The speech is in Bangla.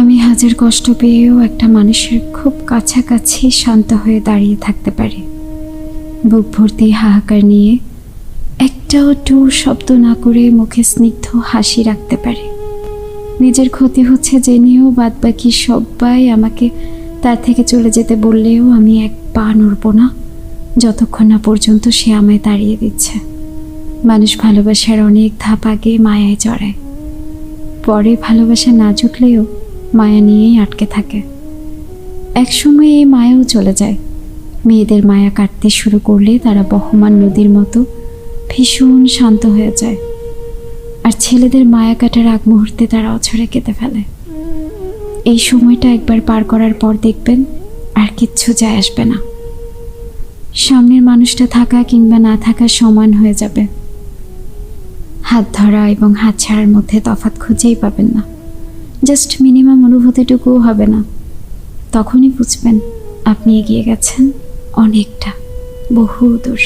আমি হাজার কষ্ট পেয়েও একটা মানুষের খুব কাছাকাছি শান্ত হয়ে দাঁড়িয়ে থাকতে পারি। বুক ভর্তি হাহাকার নিয়ে একটাও টু শব্দ না করে মুখে স্নিগ্ধ হাসি রাখতে পারি। নিজের ক্ষতি হচ্ছে জেনেও বাদ বাকি সবাই আমাকে তার থেকে চলে যেতে বললেও আমি এক পা নড়ব না, যতক্ষণ না পর্যন্ত সে আমায় তাড়িয়ে দিচ্ছে। মানুষ ভালোবাসার অনেক ধাপ আগে মায়ায় চড়ায়। পরে ভালোবাসা না জুটলেও মায়া নিয়েই আটকে থাকে। একসময় এই মায়াও চলে যায়। মেয়েদের মায়া কাটতে শুরু করলে তারা বহমান নদীর মতো ভীষণ শান্ত হয়ে যায়। আর ছেলেদের মায়া কাটার আগ মুহূর্তে তারা অছরে কেটে ফেলে। এই সময়টা একবার পার করার পর দেখবেন আর কিচ্ছু যায় আসবে না। সামনের মানুষটা থাকা কিংবা না থাকা সমান হয়ে যাবে। হাত ধরা এবং হাত ছাড়ার মধ্যে তফাৎ খুঁজেই পাবেন না। জাস্ট মিনিমাম অনুভূতিটুকুও হবে না। তখনই বুঝবেন আপনি এগিয়ে গেছেন অনেকটা বহু দূর